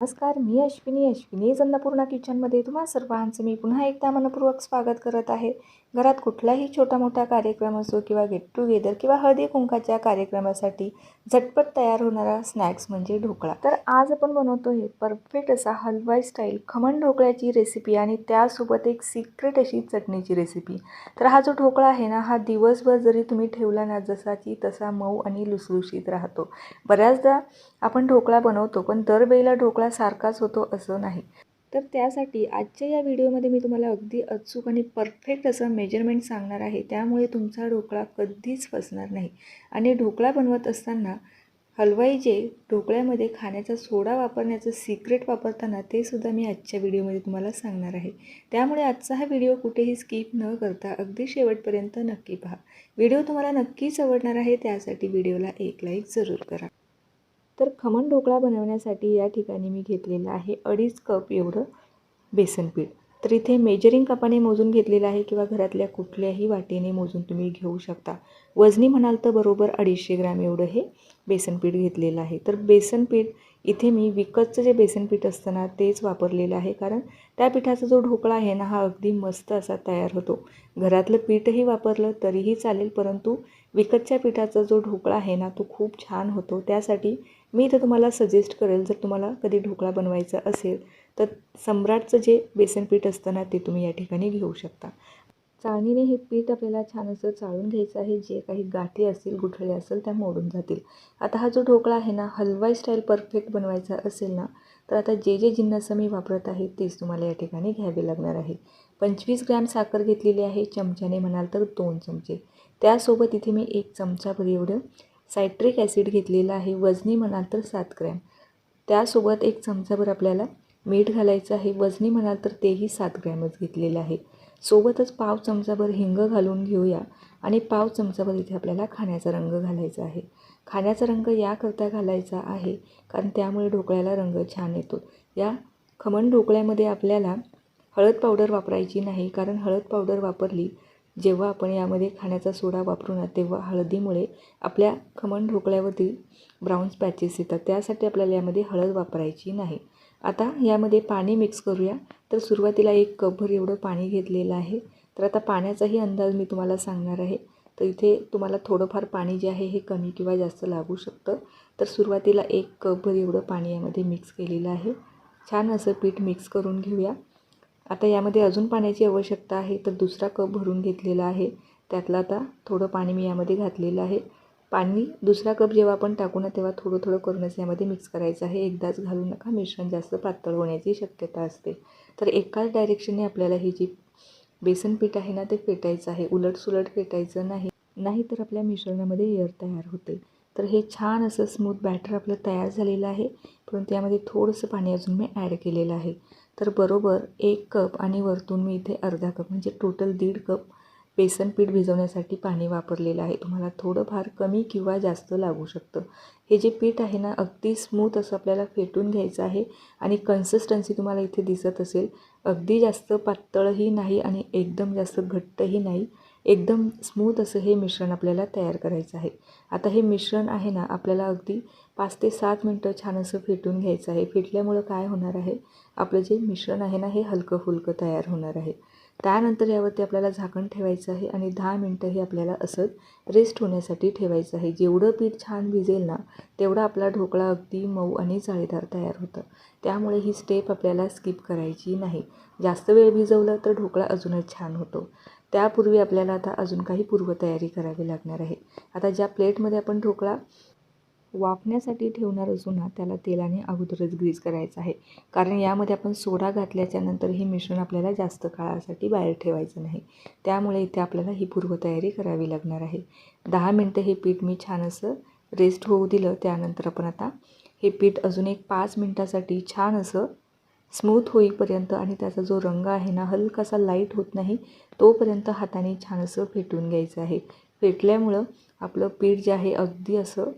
नमस्कार मी अश्विनी. अश्विनी अन्नपूर्णा किचनमध्ये तुम्हा सर्वांचं मी पुन्हा एकदा मनपूर्वक स्वागत करत आहे. घरात कुठलाही छोटा मोठा कार्यक्रम असो किंवा गेट टुगेदर किंवा हळदी कुंकाच्या कार्यक्रमासाठी झटपट तयार होणारा स्नॅक्स म्हणजे ढोकळा. तर आज आपण बनवतो आहे परफेक्ट असा हलवाई स्टाईल खमण ढोकळ्याची रेसिपी आणि त्यासोबत एक सिक्रेट अशी चटणीची रेसिपी तर हा जो ढोकळा आहे ना हा दिवसभर जरी तुम्ही ठेवला ना जसाची तसा मऊ आणि लुसलुशीत राहतो. बऱ्याचदा आपण ढोकळा बनवतो पण दरवेळेला ढोकळा सारखाच होतो असं नाही. तर त्यासाठी आजच्या या व्हिडिओमध्ये मी तुम्हाला अगदी अचूक आणि परफेक्ट असं मेजरमेंट सांगणार आहे. त्यामुळे तुमचा ढोकळा कधीच फसणार नाही. आणि ढोकळा बनवत असताना हलवाई जे ढोकळ्यामध्ये खाण्याचा सोडा वापरण्याचं सिक्रेट वापरताना ते सुद्धा मी आजच्या व्हिडिओमध्ये तुम्हाला सांगणार आहे. त्यामुळे आजचा हा व्हिडिओ कुठेही स्किप न करता अगदी शेवटपर्यंत नक्की पहा. व्हिडिओ तुम्हाला नक्कीच आवडणार आहे त्यासाठी व्हिडिओला एक लाईक जरूर करा. तर खमण ढोकळा बनवण्यासाठी या ठिकाणी मी घेतलेलं आहे अडीच कप एवढं बेसन पीठ. तर इथे मेजरिंग कपाने मोजून घेतलेलं आहे किंवा घरातल्या कुठल्याही वाटीने मोजून तुम्ही घेऊ शकता. वजनी म्हणाल तर बरोबर अडीचशे ग्रॅम एवढं हे बेसन पीठ घेतलेलं आहे. तर बेसन पीठ इथे मी विकतचं जे बेसन पीठ असतं ना तेच वापरलेलं आहे. कारण त्या पिठाचा जो ढोकळा आहे ना हा अगदी मस्त असा तयार होतो. घरातलं पीठही वापरलं तरीही चालेल परंतु विकतच्या पिठाचा जो ढोकळा आहे ना तो खूप छान होतो. त्यासाठी मी इथं तुम्हाला सजेस्ट करेल जर तुम्हाला कधी ढोकळा बनवायचा असेल तर सम्राटचं जे बेसन पीठ असतं ना ते तुम्ही या ठिकाणी घेऊ शकता. चाळणीने हे पीठ आपल्याला छान असं चाळून घ्यायचं आहे. जे काही गाठी असतील गुठळे असेल त्या मोडून जातील. आता हा जो ढोकळा आहे ना हलवाई स्टाईल परफेक्ट बनवायचा असेल ना तर आता जे जे जिन्नसं मी वापरत आहे तेच तुम्हाला या ठिकाणी घ्यावे लागणार आहे. पंचवीस ग्रॅम साखर घेतलेली आहे. चमच्याने म्हणाल तर दोन चमचे. त्यासोबत इथे मी एक चमचाभर एवढं सायट्रिक ॲसिड घेतलेलं आहे वजनी म्हणाल तर सात ग्रॅम. त्यासोबत एक चमचाभर आपल्याला मीठ घालायचं आहे वजनी म्हणाल तर तेही सात ग्रॅमच घेतलेलं आहे. सोबतच पाव चमचाभर हिंग घालून घेऊया आणि पाव चमचाभर इथे आपल्याला खाण्याचा रंग घालायचा आहे. खाण्याचा रंग याकरता घालायचा आहे कारण त्यामुळे ढोकळ्याला रंग छान येतो. या खमण ढोकळ्यामध्ये आपल्याला हळद पावडर वापरायची नाही कारण हळद पावडर वापरली जेव्हा आपण यामध्ये खाण्याचा सोडा वापरू ना तेव्हा हळदीमुळे आपल्या खमण ढोकळ्यावरती ब्राऊन पॅचेस येतात. त्यासाठी आपल्याला यामध्ये हळद वापरायची नाही. आता यामध्ये पाणी मिक्स करूया. तर सुरुवातीला एक कपभर एवढं पाणी घेतलेलं आहे. तर आता पाण्याचाही अंदाज मी तुम्हाला सांगणार आहे. तर इथे तुम्हाला थोडंफार पाणी जे आहे हे कमी किंवा जास्त लागू शकतं. तर सुरुवातीला एक कपभर एवढं पाणी यामध्ये मिक्स केलेलं आहे. छान असं पीठ मिक्स करून घेऊया. आता यामध्ये अजून पाण्याची आवश्यकता आहे तर दुसरा कप भरून घेतलेला आहे. त्यातलं आता थोडं पाणी मी यामध्ये घातलेलं आहे. पाणी दुसरा कप जेव्हा आपण टाकू ना तेव्हा थोडं थोडं करूनच यामध्ये मिक्स करायचं आहे. एकदाच घालू नका मिश्रण जास्त पातळ होण्याची शक्यता असते. तर एकाच डायरेक्शनने आपल्याला ही जी बेसन पीठ आहे ना ते फेटायचं आहे. उलटसुलट फेटायचं नाही. नाही तर आपल्या मिश्रणामध्ये एअर तयार होते. तर हे छान असं स्मूथ बॅटर आपलं तयार झालेलं आहे. परंतु यामध्ये थोडंसं पाणी अजून मी ॲड केलेलं आहे. तर बरोबर एक कप आणि वरतून मी इथे अर्धा कप म्हणजे टोटल दीड कप बेसन पीठ भिजवण्यासाठी पाणी वापरलेलं आहे. तुम्हाला थोडंफार कमी किंवा जास्त लागू शकतं. हे जे पीठ आहे ना अगदी स्मूथ असं आपल्याला फेटून घ्यायचं आहे आणि कन्सिस्टन्सी तुम्हाला इथे दिसत असेल. अगदी जास्त पातळही नाही आणि एकदम जास्त घट्टही नाही. एकदम स्मूथ असं हे मिश्रण आपल्याला तयार करायचं आहे. आता हे मिश्रण आहे ना आपल्याला अगदी पाच ते सात मिनटं छान असं फेटून घ्यायचं आहे. फेटल्यामुळं काय होणार आहे? आपलं जे मिश्रण आहे ना हे हलकं फुलकं तयार होणार आहे. त्यानंतर यावरती आपल्याला झाकण ठेवायचं आहे आणि दहा मिनटं हे आपल्याला असंच रेस्ट होण्यासाठी ठेवायचं आहे. जेवढं पीठ छान भिजेल ना तेवढा आपला ढोकळा अगदी मऊ आणि जाळीदार तयार होतं. त्यामुळे ही स्टेप आपल्याला स्किप करायची नाही. जास्त वेळ भिजवलं तर ढोकळा अजूनच छान होतो. त्यापूर्वी आपल्याला आता अजून काही पूर्वतयारी करावी लागणार आहे. आता ज्या प्लेटमध्ये आपण ढोकळा वाफण्यासाठी ठेवणार असू त्याला तेलाने अगोदरच ग्रीज करायचं आहे. कारण यामध्ये आपण सोडा घातल्याच्या नंतर हे मिश्रण आपल्याला जास्त काळासाठी बाहेर ठेवायचं नाही. त्यामुळे इथे आपल्याला ही पूर्वतयारी करावी लागणार आहे. दहा मिनटं हे पीठ मी छान असं रेस्ट होऊ दिलं. त्यानंतर आपण आता हे पीठ अजून एक पाच मिनटासाठी छान असं स्मूथ होईपर्यंत आणि त्याचा जो रंग आहे ना हलकासा लाइट होत नाही तोपर्यंत हाताने छान असं फेटून घ्यायचं आहे. फेटल्यामुळं आपलं पीठ जे आहे अगदी असं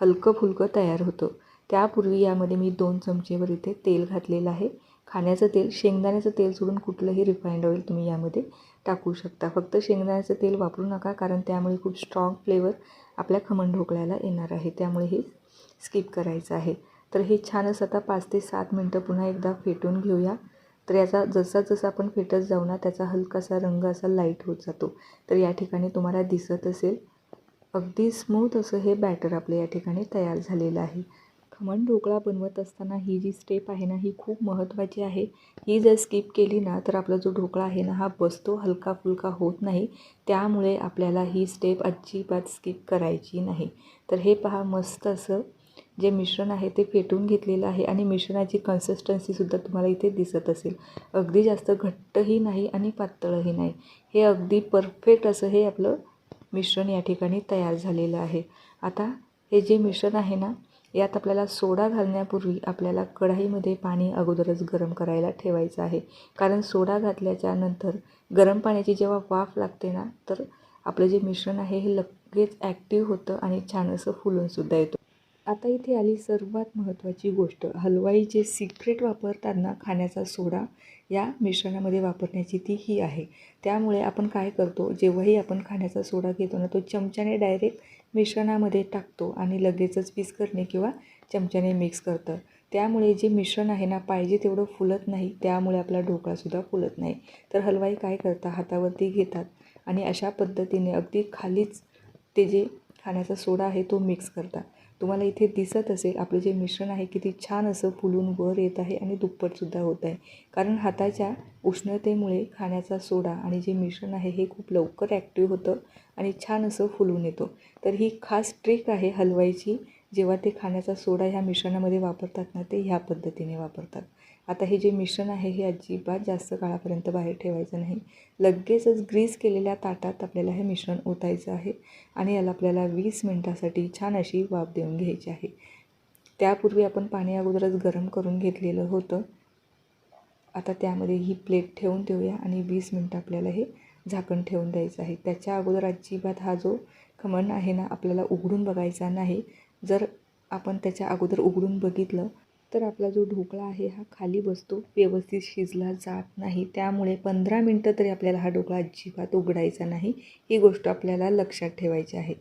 हलकं फुलकं तयार होतं. त्यापूर्वी यामध्ये मी दोन चमचेवर इथे तेल घातलेलं आहे. खाण्याचं तेल शेंगदाण्याचं तेल सोडून कुठलंही रिफाईंड ऑइल तुम्ही यामध्ये टाकू शकता. फक्त शेंगदाण्याचं तेल वापरू नका कारण त्यामुळे खूप स्ट्रॉंग फ्लेवर आपल्या खमण ढोकळ्याला येणार आहे. त्यामुळे हे स्किप करायचं आहे. तर हे छान असं आता पाच ते सात मिनटं पुन्हा एकदा फेटून घेऊया. तर याचा जसा जसा आपण फेटत जाऊ ना त्याचा हलकासा रंग असा लाइट होत जातो. तर या ठिकाणी तुम्हाला दिसत असेल अगदी स्मूथ असं हे बॅटर आपलं या ठिकाणी तयार झालेलं आहे. खमण ढोकळा बनवत असताना ही जी स्टेप आहे ना ही खूप महत्त्वाची आहे. ही जर स्किप केली ना तर आपला जो ढोकळा आहे ना हा बसतो हलका फुलका होत नाही. त्यामुळे आपल्याला ही स्टेप अजिबात स्किप करायची नाही. तर हे पहा मस्त असं जे मिश्रण आहे ते फेटून घेतलेलं आहे आणि मिश्रणाची कन्सिस्टन्सीसुद्धा तुम्हाला इथे दिसत असेल. अगदी जास्त घट्टही नाही आणि पातळही नाही. हे अगदी परफेक्ट असं हे आपलं मिश्रण या ठिकाणी तयार झालेलं आहे. आता हे जे मिश्रण आहे ना यात आपल्याला सोडा घालण्यापूर्वी आपल्याला कढाईमध्ये पाणी अगोदरच गरम करायला ठेवायचं आहे. कारण सोडा घातल्याच्या नंतर गरम पाण्याची जेव्हा वाफ लागते ना तर आपलं जे मिश्रण आहे हे लगेच ॲक्टिव्ह होतं आणि छान असं फुलूनसुद्धा येतं. आता इथे आली सर्वात महत्त्वाची गोष्ट. हलवाईचे सिक्रेट वापरताना खाण्याचा सोडा या मिश्रणामध्ये वापरण्याची ती ही आहे. त्यामुळे आपण काय करतो? जेव्हाही आपण खाण्याचा सोडा घेतो ना तो चमच्याने डायरेक्ट मिश्रणामध्ये टाकतो आणि लगेचच करणे किंवा चमच्याने मिक्स करतं. त्यामुळे जे मिश्रण आहे ना पाहिजे तेवढं फुलत नाही. त्यामुळे आपला ढोकळासुद्धा फुलत नाही. तर हलवाई काय करतात हातावरती घेतात आणि अशा पद्धतीने अगदी खालीच ते जे खाण्याचा सोडा आहे तो मिक्स करतात. तुम्हाला इथे दिसत असेल आपलं जे मिश्रण आहे किती छान असं फुलून वर येत आहे आणि दुप्पटसुद्धा होत आहे. कारण हाताच्या उष्णतेमुळे खाण्याचा सोडा आणि जे मिश्रण आहे हे खूप लवकर ॲक्टिव्ह होतं आणि छान असं फुलून येतो. तर ही खास ट्रिक आहे हलवायची जेव्हा ते खाण्याचा सोडा ह्या मिश्रणामध्ये वापरतात ना ते ह्या पद्धतीने वापरतात. आता हे जे मिश्रण आहे हे अजिबात जास्त काळापर्यंत बाहेर ठेवायचं नाही. लगेचच ग्रीस केलेल्या ताटात आपल्याला हे मिश्रण ओतायचं आहे आणि याला आपल्याला वीस मिनटासाठी छान अशी वाफ देऊन घ्यायची आहे. त्यापूर्वी आपण पाणी अगोदरच गरम करून घेतलेलं होतं. आता त्यामध्ये ही प्लेट ठेवून देऊया आणि वीस मिनटं आपल्याला हे झाकण ठेवून द्यायचं आहे. त्याच्या अगोदर अजिबात हा जो खमण आहे ना आपल्याला उघडून बघायचा नाही. जर आपण त्याच्या अगोदर उघडून बघितलं तर आपला जो ढोकळा आहे हा खाली बसतो. व्यवस्थित शिजला जात नाही. त्यामुळे पंधरा मिनटं तरी आपल्याला हा ढोकळा अजिबात उघडायचा नाही. ही गोष्ट आपल्याला लक्षात ठेवायची आहे.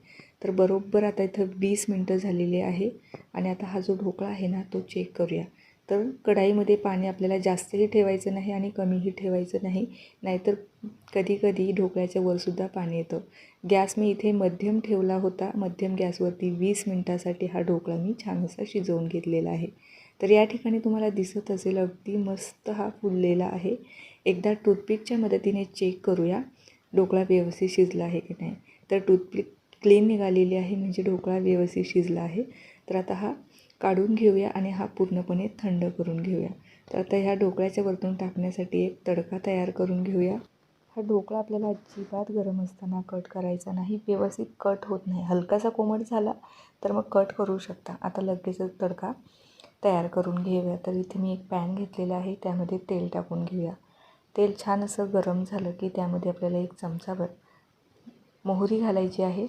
तर बरोबर आता इथं वीस मिनटं झालेली आहे आणि आता हा जो ढोकळा आहे ना तो चेक करूया. तर कढाईमध्ये पाणी आपल्याला जास्तही ठेवायचं नाही आणि कमीही ठेवायचं नाही. नाहीतर कधीकधी ढोकळ्याच्या वरसुद्धा पाणी येतं. गॅस मी इथे मध्यम ठेवला होता. मध्यम गॅसवरती वीस मिनटासाठी हा ढोकळा मी छान असा शिजवून घेतलेला आहे. तर या ठिकाणी तुम्हाला दिसत असेल अगदी मस्त हा फुललेला आहे. एकदा टूथपिकच्या मदतीने चेक करूया ढोकळा व्यवस्थित शिजला आहे की नाही. तर टूथपिक क्लीन निघालेली आहे म्हणजे ढोकळा व्यवस्थित शिजला आहे. तर आता हा काढून घेऊया आणि हा पूर्णपणे थंड करून घेऊया. तर आता ह्या ढोकळ्याच्या वरतून टाकण्यासाठी एक तडका तयार करून घेऊया. हा ढोकळा आपल्याला अजिबात गरम असताना कट करायचा नाही. व्यवस्थित कट होत नाही. हलकासा कोमट झाला तर मग कट करू शकता. आता लगेचच तडका तयार करून घेऊया. तर इथे मी एक पॅन घेतलेला आहे. त्यामध्ये तेल टाकून घेऊया. तेल छान असं गरम झालं की त्यामध्ये आपल्याला एक चमचाभर मोहरी घालायची आहे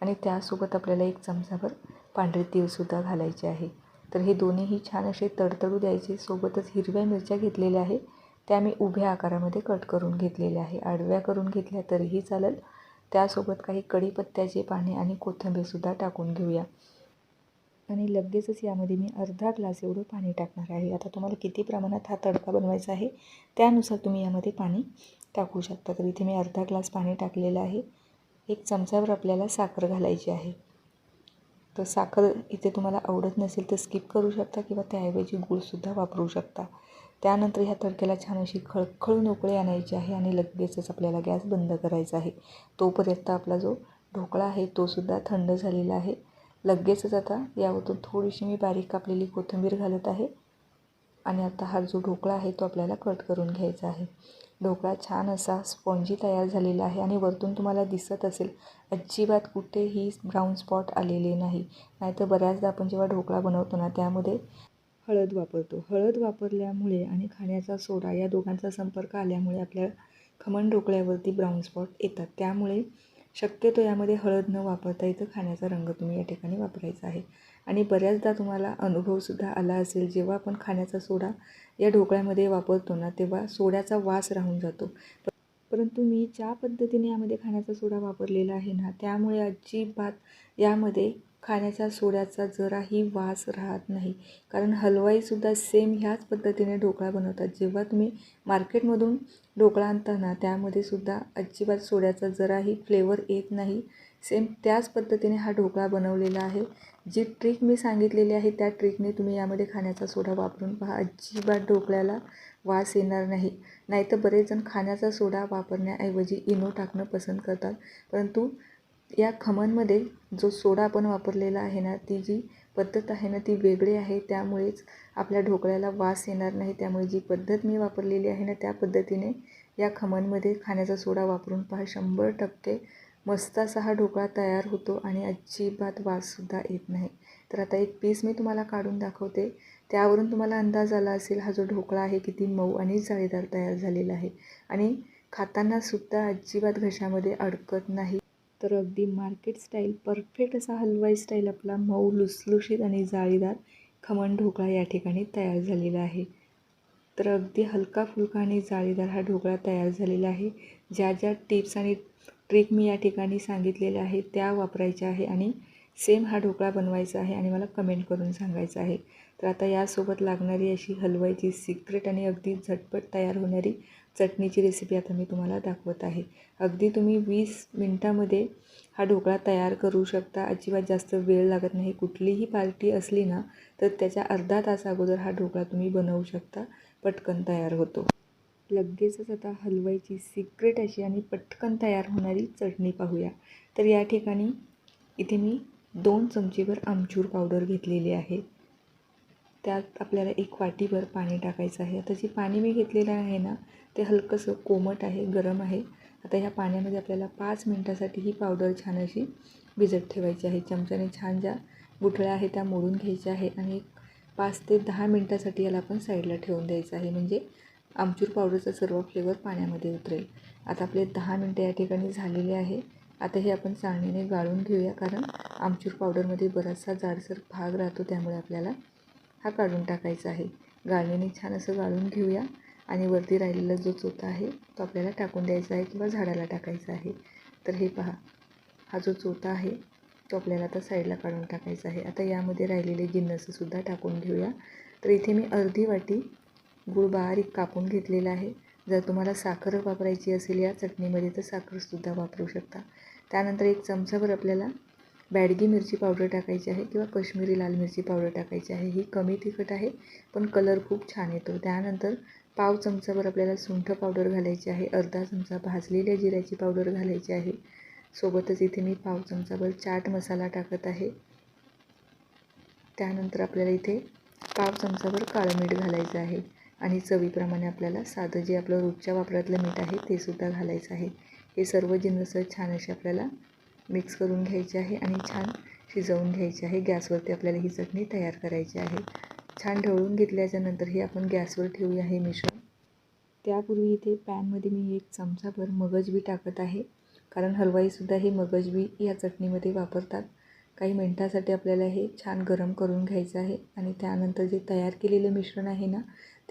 आणि त्यासोबत आपल्याला एक चमचाभर पांढरे तीळसुद्धा घालायचे आहे. तर हे दोन्हीही छान असे तडतडू द्यायचे. सोबतच हिरव्या मिरच्या घेतलेल्या आहे. त्या मी उभ्या आकारामध्ये कट करून घेतलेल्या आहे. आडव्या करून घेतल्या तरीही चालेल. त्यासोबत काही कढीपत्त्याचे पाने आणि कोथिंबीरसुद्धा टाकून घेऊया. आणि लगेचच यामध्ये मी अर्धा ग्लास एवढं पाणी टाकणार आहे. आता तुम्हाला किती प्रमाणात हा तडका बनवायचा आहे त्यानुसार तुम्ही यामध्ये पाणी टाकू शकता. तर इथे मी अर्धा ग्लास पाणी टाकलेलं आहे. एक चमचावर आपल्याला साखर घालायची आहे. तर साखर इथे तुम्हाला आवडत नसेल तर स्किप करू शकता किंवा त्याऐवजी गूळसुद्धा वापरू शकता. त्यानंतर ह्या तडक्याला छान अशी खळखळून उकळी आणायची आहे आणि लगेचच आपल्याला गॅस बंद करायचा आहे. तोपर्यंत आपला जो ढोकळा आहे तोसुद्धा थंड झालेला आहे. लगेचच आता यावरतून थोडीशी मी बारीक कापलेली कोथिंबीर घालत आहे आणि आता हा जो ढोकळा आहे तो आपल्याला कट करून घ्यायचा आहे. ढोकळा छान असा स्पॉन्जी तयार झालेला आहे आणि वरतून तुम्हाला दिसत असेल अजिबात कुठेही ब्राऊन स्पॉट आलेले नाही. नाहीतर बऱ्याचदा आपण जेव्हा ढोकळा बनवतो ना त्यामध्ये हळद वापरतो. हळद वापरल्यामुळे आणि खाण्याचा सोडा या दोघांचा संपर्क आल्यामुळे आपल्या खमण ढोकळ्यावरती ब्राऊन स्पॉट येतात. त्यामुळे शक्यतो यामध्ये हळद न वापरता इथं खाण्याचा रंग तुम्ही या ठिकाणी वापरायचा आहे. आणि बऱ्याचदा तुम्हाला अनुभवसुद्धा आला असेल जेव्हा आपण खाण्याचा सोडा या ढोकळ्यामध्ये वापरतो ना तेव्हा सोड्याचा वास राहून जातो. परंतु मी ज्या पद्धतीने यामध्ये खाण्याचा सोडा वापरलेला आहे ना त्यामुळे अजिबात यामध्ये खाण्याच्या सोड्याचा जराही वास राहत नाही. कारण हलवाईसुद्धा सेम ह्याच पद्धतीने ढोकळा बनवतात. जेव्हा तुम्ही मार्केटमधून ढोकळा आणताना त्यामध्ये सुद्धा अजिबात सोड्याचा जराही फ्लेवर येत नाही. सेम त्याच पद्धतीने हा ढोकळा बनवलेला आहे. जी ट्रिक मी सांगितलेली आहे त्या ट्रिकने तुम्ही यामध्ये खाण्याचा सोडा वापरून पहा. अजिबात ढोकळ्याला वास येणार नाही. नाहीतर बरेच जण खाण्याचा सोडा वापरण्याऐवजी इनो टाकणं पसंत करतात. परंतु या खमणमध्ये जो सोडा आपण वापरलेला आहे ना ती जी पद्धत आहे ना ती वेगळी आहे. त्यामुळेच आपल्या ढोकळ्याला वास येणार नाही. त्यामुळे जी पद्धत मी वापरलेली आहे ना त्या पद्धतीने या खमणमध्ये खाण्याचा सोडा वापरून पहा. शंभर टक्के मस्त असा हा ढोकळा तयार होतो आणि अजिबात वाससुद्धा येत नाही. तर आता एक पीस मी तुम्हाला काढून दाखवते. त्यावरून तुम्हाला अंदाज आला असेल हा जो ढोकळा आहे किती मऊ आणि जाळीदार तयार झालेला आहे. आणि खातानासुद्धा अजिबात घशामध्ये अडकत नाही. तर अगदी मार्केट स्टाईल परफेक्ट असा हलवाई स्टाईल आपला मऊ लुसलुशीत आणि जाळीदार खमण ढोकळा या ठिकाणी तयार झालेला आहे. तर अगदी हलका फुलका आणि जाळीदार हा ढोकळा तयार झालेला आहे. ज्या ज्या टिप्स आणि ट्रिक मी या ठिकाणी सांगितलेल्या आहेत त्या वापरायच्या आहे आणि सेम हा ढोकळा बनवायचा आहे आणि मला कमेंट करून सांगायचं आहे. तर आता यासोबत लागणारी अशी हलवाईची सिक्रेट आणि अगदी झटपट तयार होणारी चटणीची रेसिपी आता मी तुम्हाला दाखवत आहे. अगदी तुम्ही वीस मिनटामध्ये हा ढोकळा तयार करू शकता. अजिबात जास्त वेळ लागत नाही. कुठलीही पार्टी असली ना तर त्याच्या अर्धा तास अगोदर हा ढोकळा तुम्ही बनवू शकता. पटकन तयार होतो. लगेचच आता हलवाईची सिक्रेट अशी आणि पटकन तयार होणारी चटणी पाहूया. तर या ठिकाणी इथे मी दोन चमचीभर आमचूर पावडर घेतलेली आहे. त्यात आपल्याला एक वाटीभर पाणी टाकायचं आहे. आता जे पाणी मी घेतलेलं आहे ना ते हलकंसं कोमट आहे गरम आहे. आता ह्या पाण्यामध्ये आपल्याला पाच मिनटासाठी ही पावडर छान अशी भिजत ठेवायची आहे. चमच्याने छान ज्या गुठळ्या आहे त्या मोडून घ्यायच्या आहे आणि एक पाच ते दहा मिनटासाठी याला आपण साईडला ठेवून द्यायचं आहे. म्हणजे आमचूर पावडरचा सर्व फ्लेवर पाण्यामध्ये उतरेल. आता आपले दहा मिनटं या ठिकाणी झालेले आहे. आता हे आपण चाळणीने गाळून घेऊया कारण आमचूर पावडरमध्ये बराचसा जाडसर भाग राहतो त्यामुळे आपल्याला हा काढून टाकायचा आहे. गाळणीने छान असं गाळून घेऊया. आणि वरती राहिलेला जो चोथा आहे तो आपल्याला टाकून द्यायचा आहे किंवा झाडाला टाकायचा आहे. तर हे पहा. हा जो चोथा आहे तो आपल्याला आता साईडला काढून टाकायचा आहे. आता यामध्ये राहिलेले जिन्नससुद्धा टाकून घेऊया. तर इथे मी अर्धी वाटी गूळ बारीक कापून घेतलेला आहे. जर तुम्हाला साखर वापरायची असेल या चटणीमध्ये तर साखरसुद्धा वापरू शकता. त्यानंतर एक चमचाभर आपल्याला बॅडगी मिरची पावडर टाकायची आहे किंवा कश्मीरी लाल मिरची पावडर टाकायची आहे. ही कमी तिखट आहे पण कलर खूप छान येतो. त्यानंतर पाव चमचाभर आपल्याला सुंठ पावडर घालायची आहे. अर्धा चमचा भाजलेल्या जिऱ्याची पावडर घालायची आहे. सोबतच इथे मी पाव चमचाभर चाट मसाला टाकत आहे. त्यानंतर आपल्याला इथे पाव चमचाभर काळं मीठ घालायचं आहे. आणि चवीप्रमाणे आपल्याला साधं जे आपलं रोजच्या वापरातलं मीठ आहे ते सुद्धा घालायचं आहे. हे सर्व जिन्नस छान असे आपल्याला मिक्स करून घ्यायची आहे आणि छान शिजवून घ्यायची आहे. गॅसवरती आपल्याला ही चटणी तयार करायची आहे. छान ढवळून घेतल्याच्यानंतर हे आपण गॅसवर ठेवूया हे मिश्रण. त्यापूर्वी इथे पॅनमध्ये मी एक चमचाभर मगजबी टाकत आहे. कारण हलवाईसुद्धा हे मगजबी या चटणीमध्ये वापरतात. काही मिनटासाठी आपल्याला हे छान गरम करून घ्यायचं आहे आणि त्यानंतर जे तयार केलेलं मिश्रण आहे ना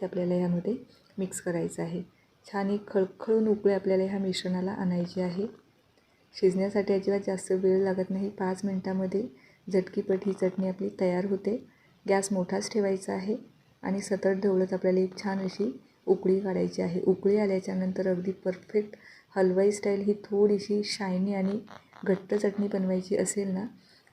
ते आपल्याला यामध्ये मिक्स करायचं आहे. छान एक खळखळून उकळे आपल्याला ह्या मिश्रणाला आणायचे आहे. शिजण्यासाठी अजिबात जास्त वेळ लागत नाही. पाच मिनटामध्ये झटकीपट ही चटणी आपली तयार होते. गॅस मोठाच ठेवायचा आहे आणि सतत ढवळत आपल्याला एक छान अशी उकळी काढायची आहे. उकळी आल्याच्यानंतर अगदी परफेक्ट हलवाई स्टाईल ही थोडीशी शायनी आणि घट्ट चटणी बनवायची असेल ना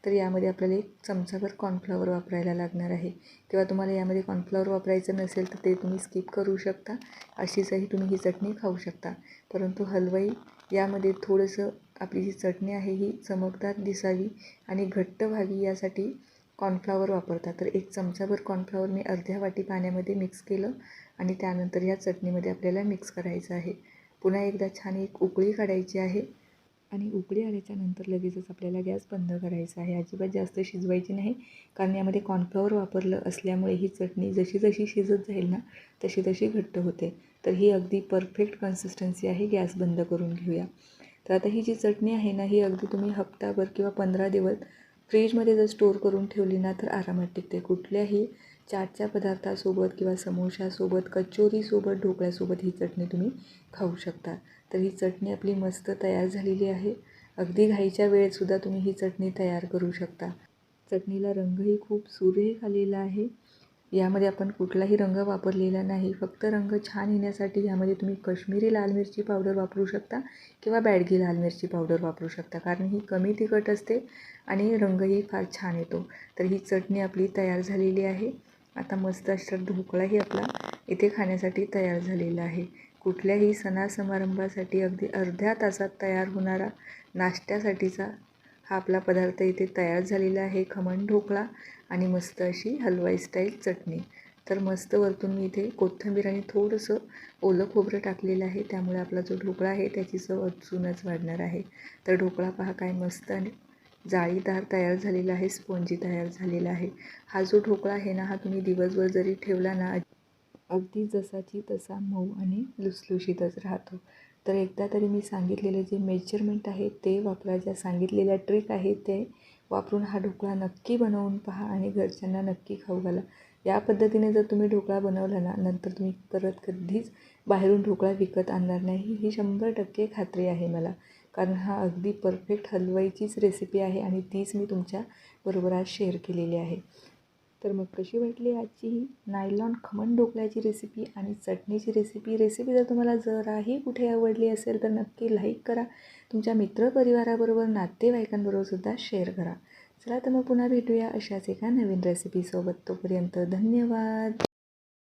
तर यामध्ये आपल्याला एक चमचाभर कॉर्नफ्लॉवर वापरायला लागणार आहे. किंवा तुम्हाला यामध्ये कॉर्नफ्लॉवर वापरायचं नसेल तर ते तुम्ही स्किप करू शकता. अशीचही तुम्ही ही चटणी खाऊ शकता. परंतु हलवाई यामध्ये थोडंसं आपली जी चटणी आहे ही चमकदार दिसावी आणि घट्ट व्हावी यासाठी कॉर्नफ्लॉवर वापरतात. तर एक चमचाभर कॉर्नफ्लॉवर मी अर्ध्या वाटी पाण्यामध्ये मिक्स केलं आणि त्यानंतर ह्या चटणीमध्ये आपल्याला मिक्स करायचं आहे. पुन्हा एकदा छान एक उकळी काढायची आहे. आणि उकळी आल्याच्यानंतर लगेचच आपल्याला गॅस बंद करायचा आहे. अजिबात जास्त शिजवायची नाही कारण यामध्ये कॉर्नफ्लॉवर वापरलं असल्यामुळे ही चटणी जशी जशी शिजत जाईल ना तशी तशी घट्ट होते. तर ही अगदी परफेक्ट कन्सिस्टन्सी आहे. गॅस बंद करून घेऊया. तर आता ही जी चटणी आहे ना ही अगदी तुम्ही हप्ताभर किंवा पंधरा दिवस फ्रीजमध्ये जर स्टोअर करून ठेवली ना तर आरामात टिकते. कुठल्याही चाटच्या पदार्थासोबत किंवा समोशासोबत कचोरीसोबत ढोकळ्यासोबत ही चटणी तुम्ही खाऊ शकता. तर ही चटणी आपली मस्त तयार झालेली आहे. अगदी घाईच्या वेळेतसुद्धा तुम्ही ही चटणी तयार करू शकता. चटणीला रंगही खूप सुरेख आलेला आहे. यामध्ये आपण कुठलाही रंग वापरलेला नाही. फक्त रंग छान येण्यासाठी यामध्ये तुम्ही कश्मीरी लाल मिरची पावडर वापरू शकता किंवा बॅडगी लाल मिरची पावडर वापरू शकता कारण ही कमी तिखट असते आणि रंगही फार छान येतो. तर ही चटणी आपली तयार झालेली आहे. आता मस्त अशा ढोकळाही आपला इथे खाण्यासाठी तयार झालेला आहे. कुठल्याही सणासमारंभासाठी अगदी अर्ध्या तासात तयार होणारा नाश्त्यासाठीचा हा आपला पदार्थ इथे तयार झालेला आहे. खमण ढोकळा आणि मस्त अशी हलवाई स्टाईल चटणी. तर मस्त वरतून मी इथे कोथिंबीर आणि थोडंसं ओलं खोबरं टाकलेलं आहे. त्यामुळे आपला जो ढोकळा आहे त्याची चव अजूनच वाढणार आहे. तर ढोकळा पहा काय मस्त आणि जाळीदार तयार झालेला आहे. स्पॉन्जी तयार झालेला आहे. हा जो ढोकळा आहे ना हा तुम्ही दिवसभर जरी ठेवला ना अगदी जसाची तसा मऊ आणि लुसलुशीतच राहतो. तर एकदा तरी मी सांगितलेले जे मेजरमेंट आहे ते वापरा ज्या सांगितलेल्या ट्रिक आहे ते वापरून हा ढोकळा नक्की बनवून पहा आणि घरच्यांना नक्की खाऊ घाला. या पद्धतीने जर तुम्ही ढोकळा बनवला ना नंतर तुम्ही परत कधीच बाहेरून ढोकळा विकत आणणार नाही ही शंभर टक्के खात्री आहे मला. कारण हा अगदी परफेक्ट हलवाईचीच रेसिपी आहे आणि तीच मी तुमच्याबरोबर आज शेअर केलेली आहे. तर मग कशी वाटली आजची ही? नायलॉन खमण ढोकळ्याची रेसिपी आणि चटणीची रेसिपी रेसिपी जर तुम्हाला जराही कुठे आवडली असेल तर नक्की लाईक करा. तुमच्या मित्रपरिवाराबरोबर नातेवाईकांबरोबर सुद्धा शेअर करा. चला तर मग पुन्हा भेटूया अशाच एका नवीन रेसिपीसोबत तोपर्यंत धन्यवाद.